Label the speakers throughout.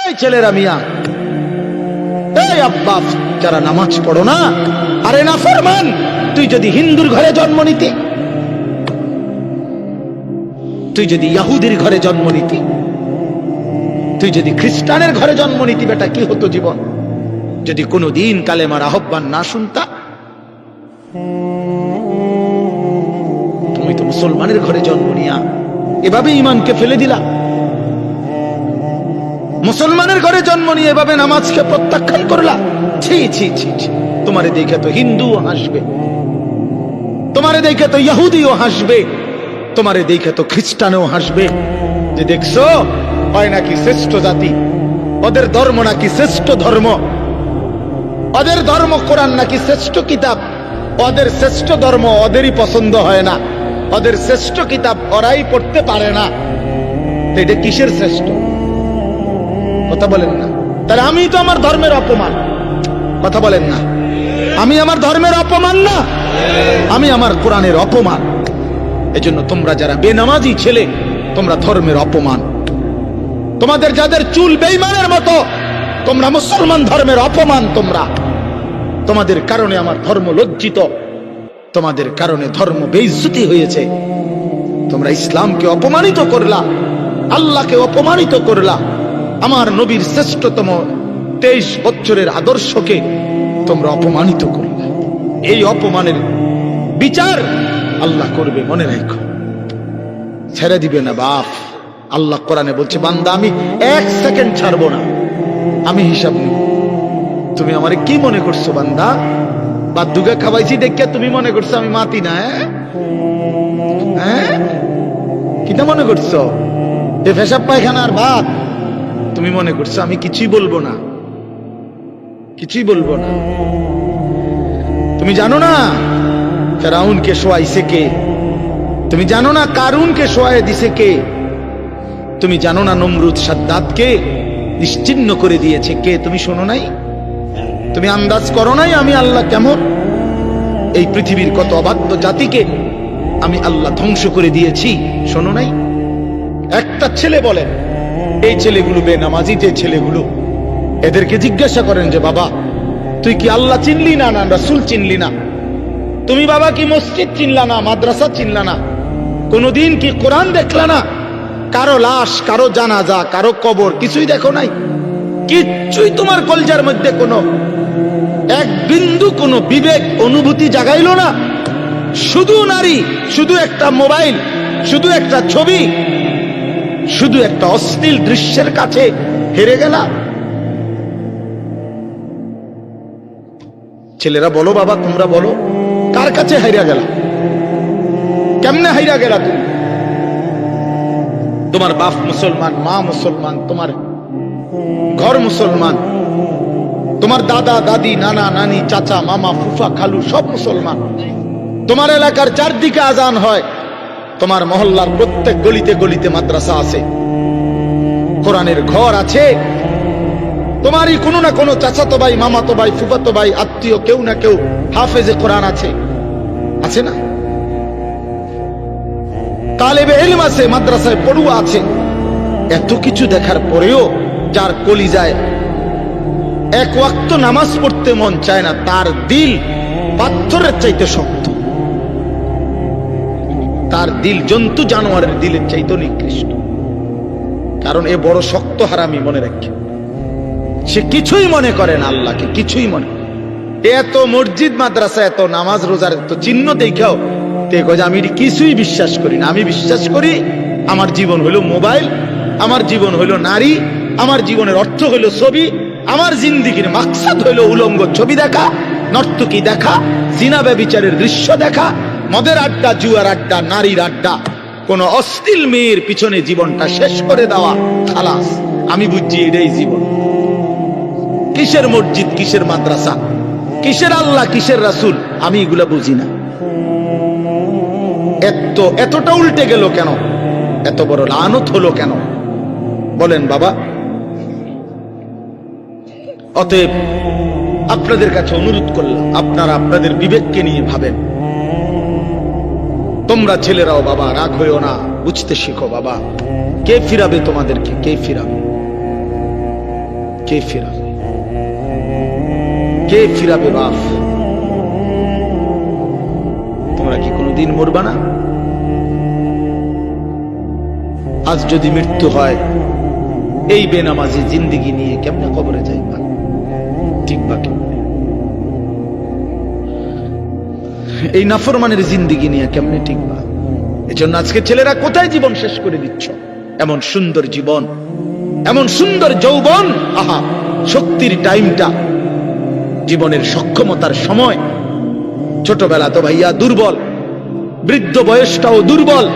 Speaker 1: এই ছেলেরা মিয়া, এই আব্বা, যারা নামাজ পড়ো না, আরে না ফরমান, তুই যদি হিন্দুর ঘরে জন্ম নিতি, তুই যদি ইয়াহুদির ঘরে জন্ম নিতি, তুই যদি খ্রিস্টানের ঘরে জন্ম নিতি, বেটা, কি হতো জীবন? যদি কোনো দিন কালেমার আহ্বান না শুনতা, তুমি তো মুসলমানের ঘরে জন্ম নিয়া, এভাবে ইমানকে ফেলে দিলা। মুসলমানের ঘরে জন্ম নিয়ে এভাবে নামাজকে প্রত্যাখ্যান করলা? ছি ছি ছি ছি। তোমারে দেখে তো হিন্দুও হাসবে। তোমারে দেখে তো ইহুদিও হাসবে। তোমারে দেখে তো খ্রিস্টানও হাসবে। যে দেখছ, হয় নাকি শ্রেষ্ঠ জাতি? ওদের ধর্ম নাকি শ্রেষ্ঠ ধর্ম? ওদের ধর্ম কোরআন নাকি শ্রেষ্ঠ কিতাব? ওদের শ্রেষ্ঠ ধর্ম ওদেরই পছন্দ হয় না। ওদের শ্রেষ্ঠ কিতাব ওরাই পড়তে পারে না। এটা কিসের শ্রেষ্ঠ? কথা বলেন না। তাহলে আমি তো আমার ধর্মের অপমান। কথা বলেন না। আমি আমার ধর্মের অপমান না। আমি আমার কোরআনের অপমান। এজন্য তোমরা যারা বেনামাজি ছেলে, তোমরা ধর্মের অপমান। তোমাদের যাদের চুল বেইমানের মতো, তোমরা মুসলমান ধর্মের অপমান তোমরা। তোমাদের কারণে আমার ধর্ম লজ্জিত। তোমাদের কারণে ধর্ম বেইজ্জতি হয়েছে। তোমরা ইসলামকে অপমানিত করলা, আল্লাহকে অপমানিত করলা। আমার নবীর শ্রেষ্ঠতম তেইশ বছরের আদর্শকে তোমরা অপমানিত করলা এই অপমানের বিচার আল্লাহ করবে, মনে রাখো। ছেড়ে দিবে না বাপ। আল্লাহ কোরআনে বলছে, বান্দা, আমি এক সেকেন্ড ছাড়বো না। আমি হিসাব নিব। তুমি আমারে কি মনে করছ, বান্দা? বা দুগে খাওয়াইছি দেখিয়া তুমি মনে করছ আমি মাতি না হ্যাঁ? হ্যাঁ? কিটা মনে করছ? এ ফেসাব পায়খানার ভাত। তুমি মনে করছ, আমি কিছুই বলব না। কিছুই বলব না। তুমি জানো না ফেরাউনকে শোয়াইছে কে? তুমি জানো না কারুনকে শোয়াই দিছে কে? তুমি জানো না নমরুদ সাদ্দাতকে নিশ্চিন্ন করে দিয়েছে কে? তুমি শোনো নাই? তুমি আন্দাজ করো নাই আমি আল্লাহ কেমন? এই পৃথিবীর কত অবাধ্য জাতিকে আমি আল্লাহ ধ্বংস করে দিয়েছি, শোনো নাই? একটা ছেলে বলেন এই ছেলেগুলো বেনামাজি যে ছেলেগুলো, এদেরকে জিজ্ঞাসা করেন যে, বাবা, তুই কি আল্লাহ চিনলি না না রাসুল চিনলি না? তুমি বাবা কি মসজিদ চিনলা না, মাদ্রাসা চিনলা না? কোনদিন কি কোরআন দেখলা না? কারও লাশ, কারও জানাজা, কারও কবর, কিছুই দেখো নাই? কিচ্ছুই তোমার কলজার মধ্যে কোনো এক বিন্দু কোনো বিবেক, অনুভূতি জাগাইল না। শুধু নারী, শুধু একটা মোবাইল, শুধু একটা ছবি শুধু একটা অশ্লীল দৃশ্যের কাছে হেরে গেলা। ছেলেরা বলো, বাবা, তোমরা বলো, কার কাছে হাইরা গেলা? কেমনে হাইরা গেলা তুমি? তোমার বাপ মুসলমান, মা মুসলমান, তোমার ঘর মুসলমান, তোমার দাদা, দাদি, নানা, নানি, চাচা, মামা, ফুফা, খালু, সব মুসলমান। তোমার এলাকার চারদিকে আজান হয়। তোমার মহল্লার প্রত্যেক গলিতে গলিতে মাদ্রাসা আছে। কোরআনের ঘর আছে। তোমারই কোনো না কোনো চাচাতো ভাই মামাতো ভাই ফুফাতো ভাই আত্মীয় কেউ না কেউ হাফেজে কোরআন আছে। আছে না? তালেবে এলম আছে, মাদ্রাসায় পড়ুয়া আছে। এত কিছু দেখার পরেও যার কলি যায় এক ওয়াক্ত নামাজ পড়তে মন চায় না, তার দিল পাথরের চাইতে শক্ত। তার দিল জন্তু জানোয়ারের দিলের চাইতে নিকৃষ্ট। কারণ এ বড় শক্ত হারামি মনে রাখে। সে কিছুই মনে করে না আল্লাহকে, কিছুই মনে এত মসজিদ, মাদ্রাসা, এত নামাজ, রোজার এত চিহ্ন দেখাও যে আমি কিছুই বিশ্বাস করি না। আমি বিশ্বাস করি আমার জীবন হলো মোবাইল, আমার জীবন হলো নারী, আমার জীবনের অর্থ হলো ছবি, আমার জিন্দিগির মাকসাদ হলো উলঙ্গ ছবি দেখা, নর্তকী দেখা, জিনা ব্যবিচারের দৃশ্য দেখা মদের আড্ডা, জুয়ার আড্ডা, নারীর আড্ডা, কোন অশ্লীল মেয়ের পিছনে জীবনটা শেষ করে দেওয়া খালাস। আমি বুঝছি এটাই জীবন। কিসের মসজিদ, কিসের মাদ্রাসা? কিসের আল্লাহ, কিসের রাসুল? আমি এগুলা বুঝি না। এত এতটা উল্টে গেল কেন? এত বড় লানত হলো কেন? বলেন বাবা। অতএব আপনাদের কাছে অনুরোধ করলাম, আপনারা আপনাদের বিবেককে নিয়ে ভাবেন। তোমরা ছেলেরাও বাবা, রাগ হইও না, বুঝতে শিখো বাবা। কে ফিরাবে তোমাদেরকে? কে ফিরাবে? কে ফিরাবে? কে ফিরাবে বাপ? তোমরা কি কোনোদিন মরবা না? আজ যদি মৃত্যু হয়, এই বেনামাজি জিন্দিগি নিয়ে কেমনে কবরে যাইবা? ঠিক বা এই নাফরমানের জিন্দিগি নিয়ে কেমনে টিকবা? এজন্য আজকে ছেলেরা কোথায় জীবন শেষ করে দিচ্ছ? এমন সুন্দর জীবন, এমন সুন্দর যৌবন, আহা, শক্তির টাইমটা, জীবনের সক্ষমতার সময়। ছোটবেলা তো ভাইয়া দুর্বল, বৃদ্ধ বয়সটাও দুর্বল।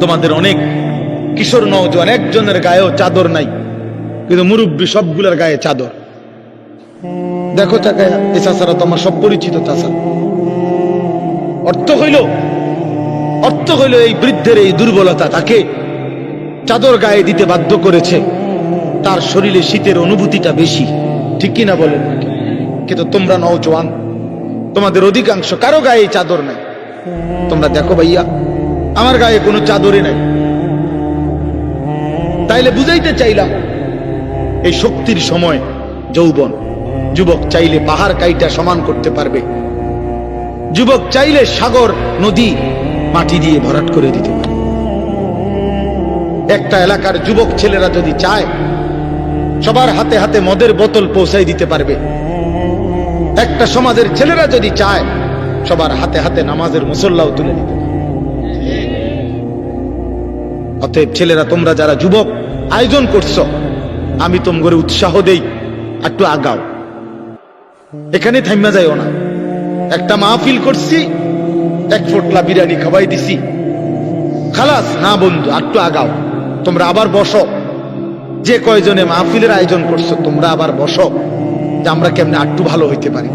Speaker 1: তোমাদের অনেক কিশোর নওজোয়ান, একজনের গায়েও চাদর নাই, কিন্তু মুরব্বী সবগুলোর গায়ে চাদর। দেখো চাকায়া এই চাষারা তো আমার সব পরিচিত চাষা অর্থ হইল অর্থ হইল এই বৃদ্ধের এই দুর্বলতা, তাকে চাদর গায়ে দিতে বাধ্য করেছে। তার শরীরে শীতের অনুভূতিটা বেশি। ঠিক কিনা বলেন কিন্তু তোমরা নওজোয়ান তোমাদের অধিকাংশ কারও গায়ে চাদর নাই। তোমরা দেখো ভাইয়া, আমার গায়ে কোনো চাদরই নাই। তাইলে বুঝাইতে চাইলাম, এই শক্তির সময় যৌবন। যুবক চাইলে পাহাড় কাইটা সমান করতে পারবে। যুবক চাইলে সাগর, নদী, মাটি দিয়ে ভরাট করে দিতে পারে। একটা এলাকার যুবক ছেলেরা যদি চায়, সবার হাতে হাতে মদের বোতল পৌঁছাই দিতে পারবে। একটা সমাজের ছেলেরা যদি চায়, সবার হাতে হাতে নামাজের মুসল্লাও তুলে দিতে অতএব ছেলেরা, তোমরা যারা যুবক, আয়োজন করছ, আমি তোমার উৎসাহ দেই, একটু আগাও। এখানে থাইমা যাইও না। একটা মাহফিল করছি, এক ফোটলা বিরিয়ানি খাওয়াই দিছি। খালাস, না বন্ধু একটু আগাও। তোমরা আবার বসো। যে কয়জনে মাহফিলের আয়োজন করছ, তোমরা আবার বসো। যে আমরা কেমনে আটটু ভালো হইতে পারি।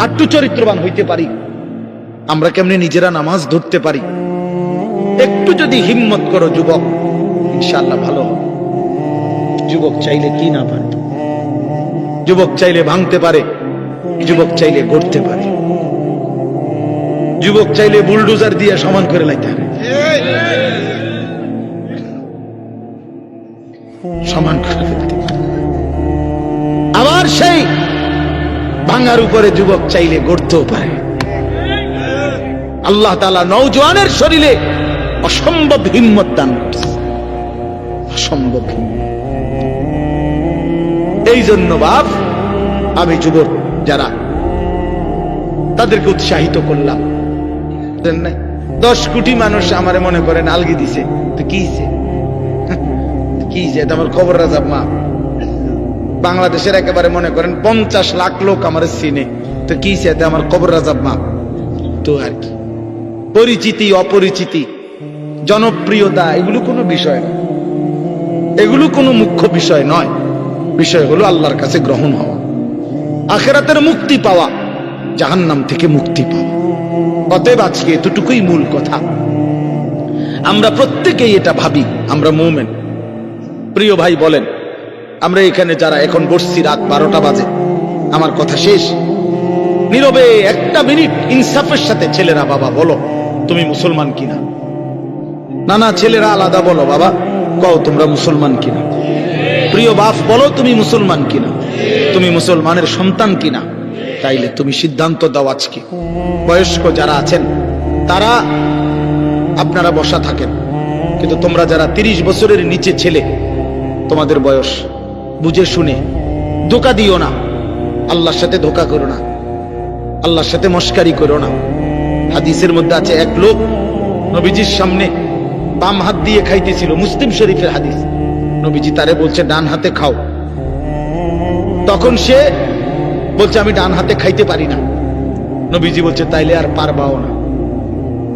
Speaker 1: আটটু চরিত্রবান হইতে পারি। আমরা কেমনে নিজেরা নামাজ ধরতে পারি। একটু যদি হিম্মত করো, যুবক ইনশাল্লাহ ভালো যুবক, চাইলে কি না যুবক চাইলে ভাঙতে পারে, যুবক চাইলে গড়তে পারে। যুবক চাইলে বুলডোজার দিয়ে সমান করে লাইতে পারে সমান আবার সেই ভাঙার উপরে যুবক চাইলে গড়তেও পারে। আল্লাহ তালা নৌজওয়ানের শরীরে অসম্ভব হিম্মত দান করছে। অসম্ভব হিম্মত। এই জন্য বাপ, আমি যুবক যারা তাদেরকে উৎসাহিত করলাম। দশ কোটি মানুষ আমার মনে করেন আলগি দিছে। কি খবর রাজাব মা। বাংলাদেশের একেবারে মনে করেন পঞ্চাশ লাখ লোক আমার চিনে। তো কি? এটা আমার খবর রাজাব মা। তো আর কি। পরিচিতি, অপরিচিতি, জনপ্রিয়তা, এগুলো কোনো বিষয় এগুলো কোনো মুখ্য বিষয় নয়। বিষয় হলো আল্লাহর কাছে গ্রহণ হওয়া। আখেরাতের মুক্তি পাওয়া, জাহান্নাম থেকে মুক্তি পাওয়া। অতএব আজকে এতটুকুই মূল কথা। আমরা প্রত্যেকেই এটা ভাবি, আমরা মোমেন। প্রিয় ভাই বলেন, আমরা এখানে যারা এখন বসছি রাত বারোটা বাজে, আমার কথা শেষ। নীরবে একটা মিনিট ইনসাফের সাথে ছেলেরা, বাবা বলো, তুমি মুসলমান কিনা? না না, ছেলেরা আলাদা বলো, বাবা, কও তোমরা মুসলমান কিনা? প্রিয় বাপ, বলো তুমি মুসলমান কিনা? তুমি মুসলমানের সন্তান কিনা? তাইলে তুমি সিদ্ধান্ত দাও আজকে। বয়স্ক যারা আছেন, তারা আপনারা বসা থাকেন। কিন্তু তোমরা যারা তিরিশ বছরের নিচে ছেলে, তোমাদের বয়স বুঝে শুনে ধোকা দিও না। আল্লাহর সাথে ধোকা করো না। আল্লাহর সাথে মস্কারি করো না। হাদিসের মধ্যে আছে, এক লোক নবীজির সামনে বাম হাত দিয়ে খাইতেছিল, মুসলিম শরীফের হাদিস। নবীজি তারে বলছে, ডান হাতে খাও। তখন সে বলছে, আমি ডান হাতে খাইতে পারি না। নবীজি বলছে, তাইলে আর পারবাও না।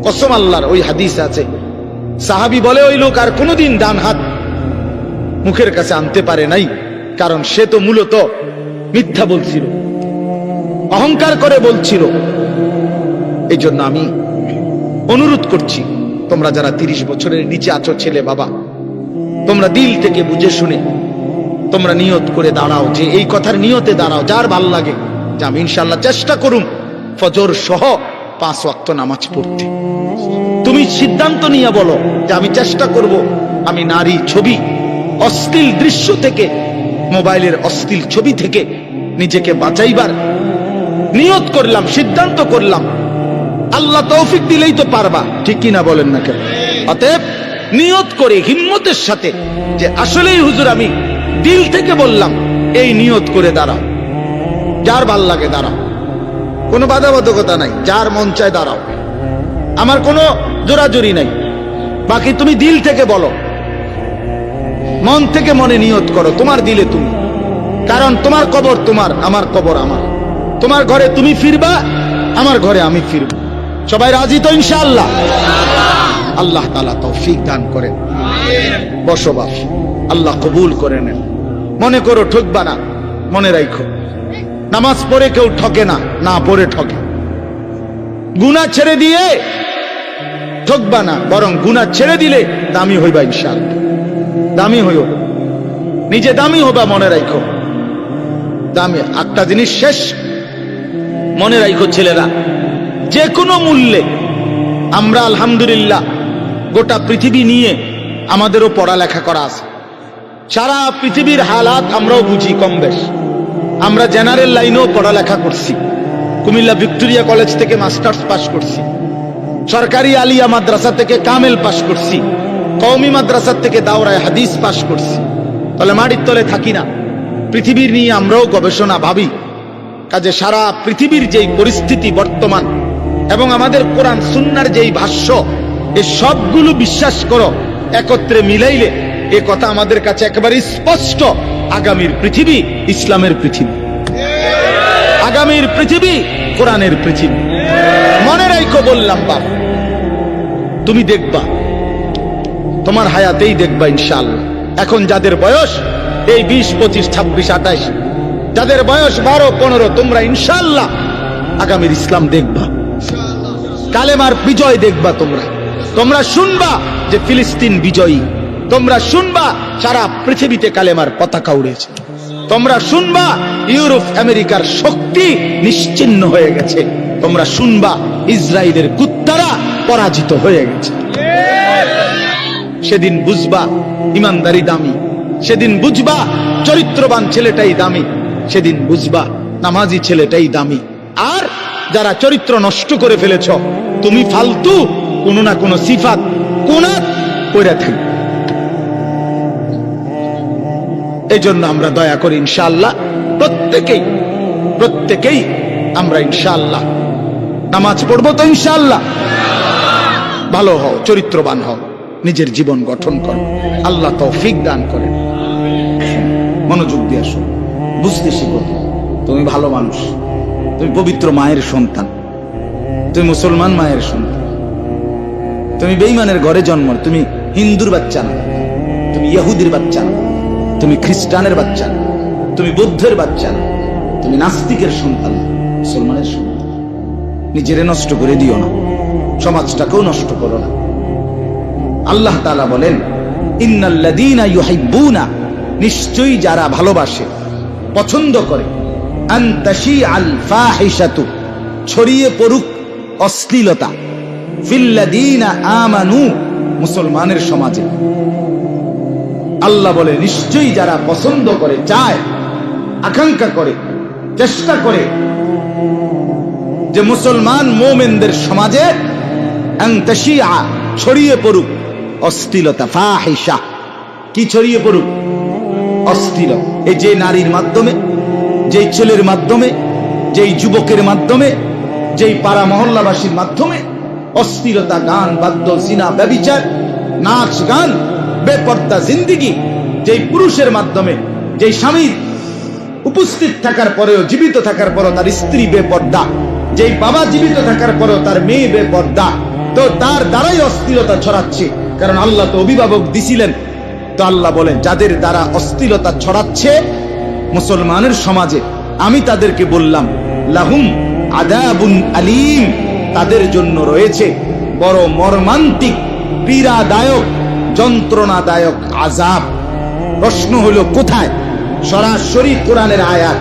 Speaker 1: কসম আল্লাহর ওই হাদিস আছে। সাহাবি বলে, ওই লোক আর কোনোদিন ডান হাত মুখের কাছে আনতে পারে নাই, কারণ সে তো মূলত মিথ্যা বলছিল, অহংকার করে বলছিল। এই জন্য আমি অনুরোধ করছি, তোমরা যারা তিরিশ বছরের নিচে আছো ছেলে বাবা তোমরা দিল থেকে বুঝে শুনে, তোমরা নিয়ত করে দাঁড়াও যে এই কথার নিয়তে দাঁড়াও, যার ভালো লাগে, যে আমি ইনশাল্লাহ চেষ্টা করুম ফজর সহ পাঁচ ওয়াক্ত নামাজ পড়তে। তুমি সিদ্ধান্ত নিয়ে বলো যে আমি চেষ্টা করব, আমি নারী ছবি, অশ্লীল দৃশ্য থেকে, মোবাইলের অশ্লীল ছবি থেকে নিজেকে বাঁচাইবার। নিয়ত করলাম, সিদ্ধান্ত করলাম। আল্লাহ তৌফিক দিলেই তো পারবা, ঠিক কিনা বলেন না কেন? অতএব নিয়ত করে, হিম্মতের সাথে যে আসলেই হুজুর আমি দিল থেকে বললাম, এই নিয়ত করে দাঁড়াও। যার ভালো লাগে দাঁড়াও। কোনো বাধাবাধকতা নাই, যার মন চায় দাঁড়াও। আমার কোনো জোরাজুরি নাই। বাকি তুমি দিল থেকে বলো। মন থেকে মনে নিয়ত করো, তোমার দিলে তুমি। কারণ তোমার কবর তোমার, আমার কবর আমার। তোমার ঘরে তুমি ফিরবা, আমার ঘরে আমি ফিরব। সবাই রাজি তো ইনশাআল্লাহ? আল্লাহ তালা তৌফিক দান করেন। বসবাস আল্লাহ কবুল করে নেন। মনে করো ঠকবা না, মনে রাখো নামাজ পড়ে কেউ ঠকে না না পড়ে ঠকে। গুনা ছেড়ে দিয়ে ঠকবা না, বরং গুনা ছেড়ে দিলে দামি হইবা ইনশাআল্লাহ। দামি হইও। নিজে দামি হবা, মনে রাখো দামি একটা জিনিস শেষ। মনে রাখো ছেলেরা, যে কোনো মূল্যে। আমরা আলহামদুলিল্লাহ গোটা পৃথিবী নিয়ে আমাদেরও পড়ালেখা করা আছে। সারা পৃথিবীর হালাত আমরাও বুঝি কম বেশ আমরা জেনারেল লাইনেও পড়ালেখা করছি। কুমিল্লা ভিক্টোরিয়া কলেজ থেকে মাস্টার্স পাশ করছি। সরকারি আলিয়া মাদ্রাসা থেকে কামেল পাশ করছি। কওমি মাদ্রাসা থেকে দাওরায় হাদিস পাশ করছি। তাহলে মাটির তলে থাকি না। পৃথিবীর নিয়ে আমরাও গবেষণা ভাবি। কাজে সারা পৃথিবীর যেই পরিস্থিতি বর্তমান এবং আমাদের কোরআন সুন্নার যেই ভাষ্য এ সবগুলো বিশ্বাস করো, একত্রে মিলাইলে এ কথা আমাদের কাছে একেবারে স্পষ্ট। আগামীর পৃথিবী ইসলামের পৃথিবী। আগামীর পৃথিবী কোরআনের পৃথিবী। মনে রাখো বললাম, বাপ। তুমি দেখবা, তোমার হায়াতেই দেখবা ইনশাআল্লাহ। এখন যাদের বয়স, এই বিশ, পঁচিশ, ছাব্বিশ আঠাইশ যাদের বয়স বারো, পনেরো, তোমরা ইনশাল্লাহ আগামীর ইসলাম দেখবা। কালেমার বিজয় দেখবা তোমরা। তোমরা শুনবা যে ফিলিস্তিন বিজয়ী। তোমরা শুনবা সারা পৃথিবীতে কালেমার পতাকা উড়েছে। তোমরা শুনবা ইউরোপ, আমেরিকার শক্তি নিশ্চিন্ন হয়ে গেছে। তোমরা শুনবা ইসরায়েলের কুত্তারা পরাজিত হয়ে গেছে। সেদিন বুঝবা ইমানদারি দামি। সেদিন বুঝবা চরিত্রবান ছেলেটাই দামি। সেদিন বুঝবা নামাজি ছেলেটাই দামি। আর যারা চরিত্র নষ্ট করে ফেলেছ, তুমি ফালতু কোনো না কোনো সিফাত কোন থাকবে এই জন্য আমরা দয়া করি ইনশাল্লাহ প্রত্যেকেই প্রত্যেকেই আমরা ইনশাল্লাহ নামাজ পড়ব তো ইনশাল্লাহ ভালো হও, চরিত্রবান হও, নিজের জীবন গঠন করো, আল্লাহ তৌফিক দান করেন। মনোযোগ দিয়ে আসো বুঝতে শিখো। তুমি ভালো মানুষ, তুমি পবিত্র মায়ের সন্তান, তুমি মুসলমান মায়ের সন্তান। তুমি বেইমানের ঘরে জন্ম, তুমি হিন্দুর বাচ্চা না, তুমি ইহুদির বাচ্চা না, তুমি খ্রিস্টানের বাচ্চা না, তুমি বৌদ্ধের বাচ্চা না, তুমি নাস্তিকের সন্তান মুসলমানের সন্তান নিজেরে নষ্ট করে দিও না, সমাজটাকেও নষ্ট করো না। আল্লাহ তাআলা বলেন, ইন্নাল্লাযীনা ইউহিব্বুনা নিশ্চয়ই যারা ভালোবাসে, পছন্দ করে, আন তাশিআল ফাহিশাতু, ছড়িয়ে পড়ুক অশ্লীলতা। আমানু, মুসলমানের সমাজে। আল্লাহ বলে, নিশ্চয়ই যারা পছন্দ করে, চায়, আকাঙ্ক্ষা করে, চেষ্টা করে যে মুসলমান মোমেনদের সমাজে ছড়িয়ে পড়ুক, অশ্লীলতা, ফাহিশা। কি ছড়িয়ে পড়ুক? অস্থির এই যে নারীর মাধ্যমে, যেই ছেলের মাধ্যমে, যেই যুবকের মাধ্যমে, যেই পাড়া মহল্লাবাসীর মাধ্যমে অস্থিরতা, গান, বাদ্য, সিনা, ব্যবিচার, নাচ, গান, বেপর্দা, জিন্দিগি, যেই পুরুষের মাধ্যমে যেই স্বামীর উপস্থিত থাকার পরেও, জীবিত থাকার পরেও তার স্ত্রী বেপর্দা, যেই বাবা জীবিত থাকার পরেও তার মেয়ে বেপর্দা, তো তার দ্বারাই অস্থিরতা ছড়াচ্ছে। কারণ আল্লাহ তো অভিভাবক দিছিলেন। তো আল্লাহ বলেন, যাদের দ্বারা অস্থিরতা ছড়াচ্ছে মুসলমানের সমাজে, আমি তাদেরকে বললাম, লাহুম আদাবুন আলিম। তাদের জন্য রয়েছে বড় মর্মান্তিক, পীড়াদায়ক, যন্ত্রণাদায়ক আজাব প্রশ্ন হলো কোথায়? সরাসরি কোরআনের আয়াত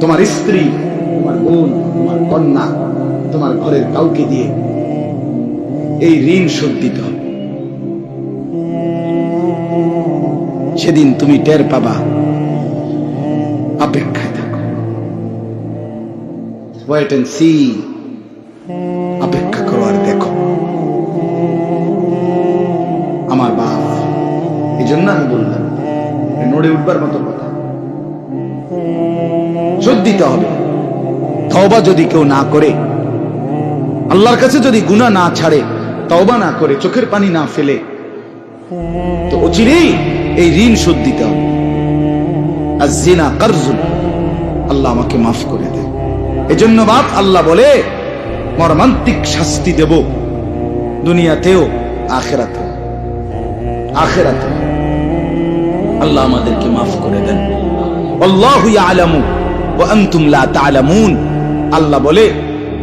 Speaker 1: তোমার স্ত্রী, তোমার বোন, তোমার কন্যা, তোমার ঘরের কাউকে দিয়ে এই ঋণ শোধ দিতে হবে। সেদিন তুমি টের পাবা, অপেক্ষায় থাকো। ওয়েট এন্ড সি অপেক্ষা করো আর দেখো। আমার বাপ, এই জন্য আমি বললাম, নড়ে উঠবার মতো কথা। শোধ দিতে হবে। তওবা যদি কেউ না করে, আল্লাহর কাছে যদি গুনাহ না ছাড়ে তওবা না করে চোখের পানি না ফেলে। তো অচিরেই এই ঋণ শোধ দিতে হবে। আর জিনা কারজুন। আল্লাহ আমাকে মাফ করে দেয় এজন্য বাপ আল্লাহ বলে, মর্মান্তিক শাস্তি দেব। দুনিয়াতেও, আখেরাতেও। আখেরাতেও। আল্লাহ আমাদেরকে মাফ করে দেন। আল্লাহু ইয়ালামু ওয়া আনতুম তা'লামুন। আল্লাহ বলে,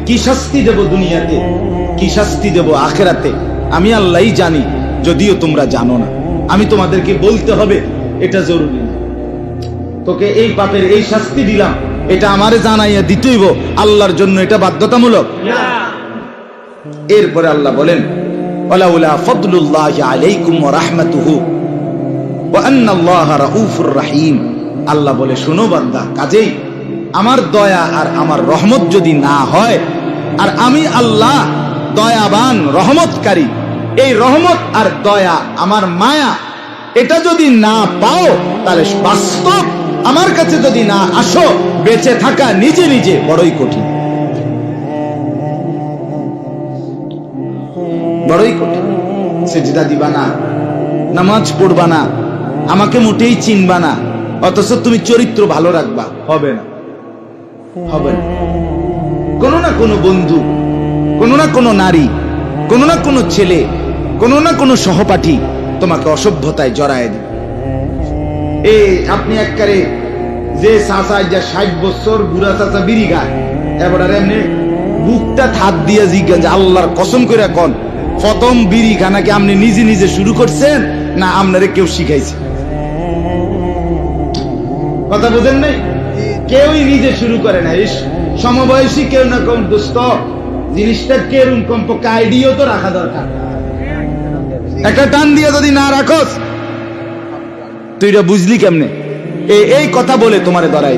Speaker 1: কি শাস্তি দেব দুনিয়াতে? কি শাস্তি দেব আখেরাতে? আমি আল্লাহই জানি যদিও তোমরা জানো না। আমি তোমাদেরকে বলতে হবে এটা জরুরি না। তোকে এই পাপের এই শাস্তি দিলাম এটা আমারে জানাইয়া দিতেইব আল্লাহর জন্য এটা বাধ্যতামূলক। এরপরে আল্লাহ বলেন ওয়ালাউলা ফদলুল্লাহি আলাইকুম ওয়া রাহমাতুহু ওয়া রাহিম। আল্লাহ বলে শোনো বান্দা কাজেই আমার দয়া আর আমার রহমত যদি না হয় আর আমি আল্লাহ দয়াবান, রহমতকারী। এই রহমত আর দয়া আমার মায়া, এটা যদি না পাও, তাহলে বাস্তব আমার কাছে যদি না আসো, বেঁচে থাকা নিজে নিজে বড়ই কঠিন। বড়ই কঠিন। সেজদা দিবা না, নামাজ পড়বা না, আমাকে মোটেই চিনবা না, অথচ তুমি চরিত্র ভালো রাখবা। হবে না। হবে না। কোনো না কোনো বন্ধু কোনো না কোনো নারী, কোনো না কোনো ছেলে, কোনো না কোনো সহপাঠী তোমাকে অসভ্যতায় জড়ায় দিবে। এই আপনি একবারে যে চাষা যা ষাট বছর বুড়া চাষা বিড়ি গায় এবার এমনি বুকটা থাত দিয়ে জিজ্ঞাসা যে আল্লাহর কসম করে কন, প্রথম বিড়ি খানাকে আপনি নিজে নিজে শুরু করছেন না আপনারে কেউ শিখাইছে? কথা বোঝেন নাই? কেউই নিজে শুরু করে না সমবয়সী কেউ না কেউ দোস্ত জিনিসটা কেরম কমপক্ষে আইডিও তো রাখা দরকার। একটা টান দিয়ে যদি না রাখস, তুই বুঝলি কেমনে? এই কথা বলে তোমারে ধরাই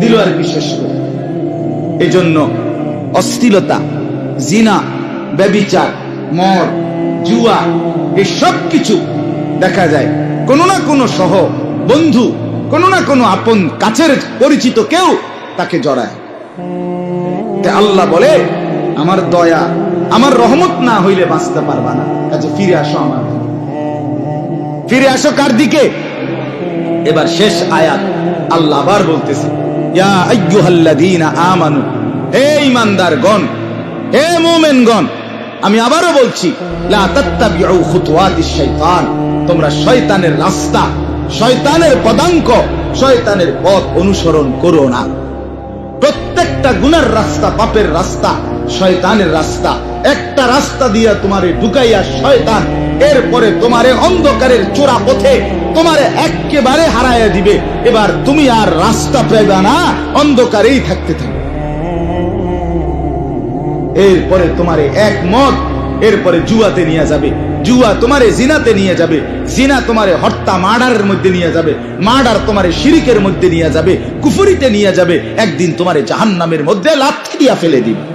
Speaker 1: দিল আর কি শেষ করে। এই জন্য অস্থিলতা জিনা, ব্যবিচার, মর, জুয়া, এই সব কিছু দেখা যায়। কোনো না কোনো সহ বন্ধু, কোনো না কোনো আপন কাছের পরিচিত কেউ তাকে জড়ায়। তে আল্লাহ বলে, আমার দয়া, আমার রহমত না হইলে বাঁচতে পারবা না। কাজে ফিরে আসো আমার ফিরে আসো কার দিকে? এবার শেষ আয়াত আল্লাহ আবার বলতেছে আমি আবারও বলছি তোমরা শয়তানের রাস্তা, শয়তানের পদাঙ্ক, শয়তানের পথ অনুসরণ করো না। প্রত্যেকটা গুনার রাস্তা পাপের রাস্তা, শয়তানের রাস্তা। একটা রাস্তা দিয়া তোমারে ঢুকাইয়া শয়তান এরপরে তোমারে অন্ধকারের চোরা পথে তোমারে একেবারে হারাইয়া দিবে। এবার তুমি আর রাস্তা পাইবা না, অন্ধকারেই থাকতে থাকবে। এরপরে তোমারে এক মত এরপরে জুয়াতে নিয়ে যাবে। জুয়া তোমারে জিনাতে নিয়ে যাবে। জিনা তোমারে হত্যা, মার্ডারের মধ্যে নিয়ে যাবে। মার্ডার তোমারে শিরিকের মধ্যে নিয়ে যাবে। কুফুরিতে নিয়ে যাবে। একদিন তোমারে জাহান্নামের মধ্যে লাথি দিয়া ফেলে দিবে।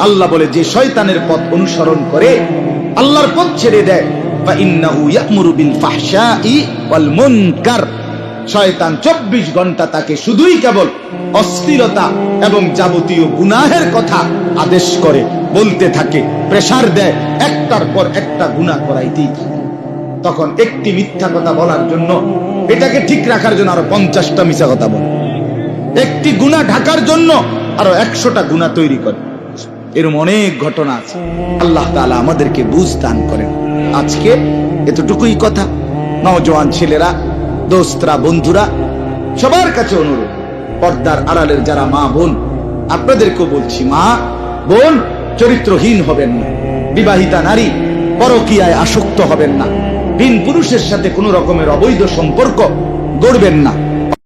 Speaker 1: আল্লাহ বলে, যে শয়তানের পথ অনুসরণ করে, আল্লাহর পথ ছেড়ে দেয়। ফাইন্নাহু ইয়া'মুরু বিল ফাহশাই ওয়াল মুনকার। শয়তান চব্বিশ ঘণ্টা তাকে শুধুই কেবল অস্থিরতা এবং যাবতীয় গুনাহের কথা আদেশ করে, বলতে থাকে প্রেসার দেয়, একটার পর একটা গুনাহ করাইতেই থাকে। তখন একটি মিথ্যা কথা বলার জন্য এটাকে ঠিক রাখার জন্য আরও পঞ্চাশটা মিথ্যা কথা বলে। একটি গুণা ঢাকার জন্য আরও একশোটা গুণা তৈরি করে। এরকম অনেক ঘটনা আছে। আল্লাহ তাআলা আমাদেরকে বুঝ দান করেন। আজকে এতটুকুই কথা। নওজোয়ান ছেলেরা দোস্তরা, বন্ধুরা, সবার কাছে অনুরোধ, পর্দার আড়ালের যারা মা বোন, আপনাদেরকেও বলছি, মা বোন, চরিত্রহীন হবেন না, বিবাহিতা নারী পরকিয়ায় আসক্ত হবেন না, ভিন পুরুষের সাথে কোনো রকমের অবৈধ সম্পর্ক গড়বেন না।